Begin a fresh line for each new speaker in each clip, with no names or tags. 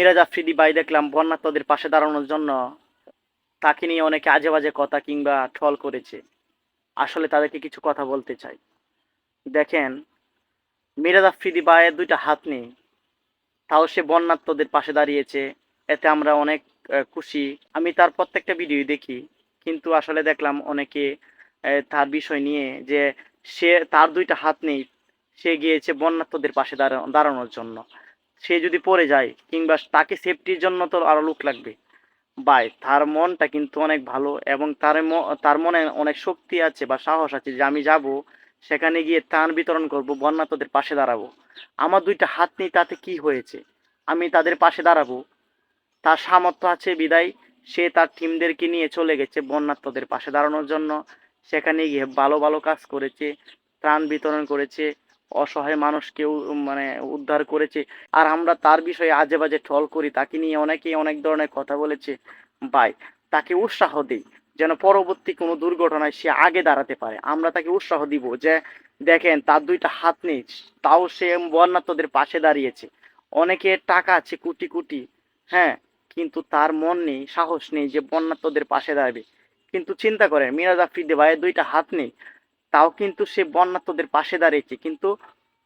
মিরাজ আফ্রিদি ভাই দেখলাম বন্যার্থদের পাশে দাঁড়ানোর জন্য। তাকে নিয়ে অনেকে আজে বাজে কথা কিংবা ট্রল করেছে। আসলে তাদেরকে কিছু কথা বলতে চাই। দেখেন, মিরাজ আফ্রিদি ভাইয়ের দুইটা হাত নেই। তাও সে বন্যার্থদের পাশে দাঁড়িয়েছে। এতে আমরা অনেক খুশি। আমি তার প্রত্যেকটা ভিডিও দেখি। কিন্তু আসলে দেখলাম অনেকে তার বিষয় নিয়ে যে সে, তার দুইটা হাত নেই। সে গিয়েছে বন্যার্থদের পাশে দাঁড়া- দাঁড়ানোর জন্য। সে যদি পড়ে যায়, কিংবা তাকে সেফটির জন্য তো আরও লোক লাগবে। বাই তার মনটা কিন্তু অনেক ভালো এবং তার তার মনে অনেক শক্তি আছে বা সাহস আছে যে আমি যাব, সেখানে গিয়ে ত্রাণ বিতরণ করব বন্যার্থদের পাশে দাঁড়াবো। আমার দুইটা হাত নেই, তাতে কি হয়েছে? আমি তাদের পাশে দাঁড়াবো। তার সামর্থ্য আছে বিদায়। সে তার টিমদেরকে নিয়ে চলে গেছে বন্যার্থদের পাশে দাঁড়ানোর জন্য। সেখানে গিয়ে ভালো ভালো কাজ করেছে, ত্রাণ বিতরণ করেছে। অসহায় মানুষকে মানে উদ্ধার করেছে। আর আমরা তার বিষয়ে আজে বাজে ট্রল করি, তাকে নিয়ে অনেকেই অনেক ধরনের কথা বলেছে ভাই। তাকে উৎসাহ দিই, যেন পরবর্তী কোনো দুর্ঘটনায় সে আগে দাঁড়াতে পারে। আমরা তাকে উৎসাহ দিব যে, দেখেন তার দুইটা হাত নেই, তাও সে বন্যার্থদের পাশে দাঁড়িয়েছে। অনেকের টাকা আছে কোটি কোটি হ্যাঁ কিন্তু তার মন নেই, সাহস নেই যে বন্যার্থদের পাশে দাঁড়াবে। কিন্তু চিন্তা করেন, মিরাজ আফ্রিদি ভাইয়ের দুইটা হাত নেই তাও কিন্তু সে বন্যার্থদের পাশে দাঁড়িয়েছে। কিন্তু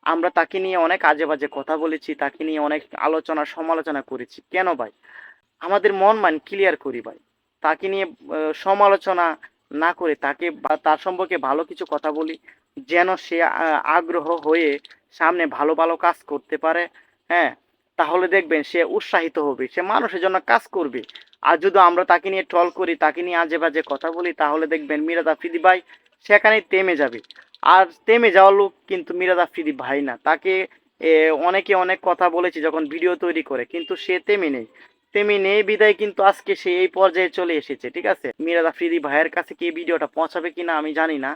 আমরা তাকে নিয়ে অনেক আজে বাজে কথা বলেছি, তাকে নিয়ে অনেক আলোচনা, সমালোচনা করেছি। কেন ভাই? আমাদের মন মান ক্লিয়ার করি ভাই। তাকে নিয়ে সমালোচনা না করে তাকে তার সম্পর্কে ভালো কিছু কথা বলি, যেন সে আগ্রহ হয়ে সামনে ভালো ভালো কাজ করতে পারে। হ্যাঁ তাহলে দেখবেন সে উৎসাহিত হবে, সে মানুষের জন্য কাজ করবে। আর যদি আমরা তাকে নিয়ে ট্রল করি, তাকে নিয়ে আজে বাজে কথা বলি, তাহলে দেখবেন মিরাজ আফ্রিদি ভাই সেখানেই তেমে যাবে। আর তেমে যাওয়া লোক কিন্তু মিরাজ আফ্রিদি ভাই না। তাকে অনেকে অনেক কথা বলেছে যখন ভিডিও তৈরি করে, কিন্তু সে তেমে নেই। তেমনি নেই বিদায় কিন্তু আজকে সে এই পর্যায়ে চলে এসেছে, ঠিক আছে? মিরাজ আফ্রিদি ভাইয়ের কাছে কি ভিডিওটা পৌঁছাবে কিনা আমি জানি না।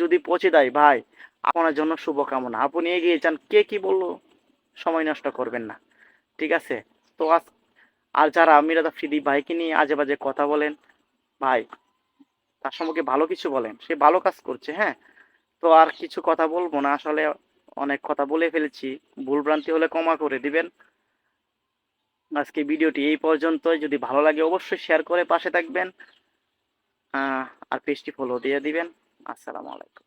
যদি পৌঁছে দেয়, ভাই, আপনার জন্য শুভকামনা। আপনি এগিয়ে যান, কে কি বলল? সময় নষ্ট করবেন না। ঠিক আছে? তো আজ আর যারা মিরাজ আফ্রিদি ভাইকে নিয়ে আজে বাজে কথা বলেন, ভাই, তার সম্পর্কে ভালো কিছু বলেন, সে ভালো কাজ করছে হ্যাঁ? তো আর কিছু কথা বলব না, আসলে অনেক কথা বলে ফেলেছি ভুলভ্রান্তি হলে ক্ষমা করে দিবেন। আজকে ভিডিওটি এই পর্যন্তই, যদি ভালো লাগে অবশ্যই শেয়ার করে পাশে থাকবেন আর পেজটি ফলো দিয়ে দিবেন। আসসালামু আলাইকুম।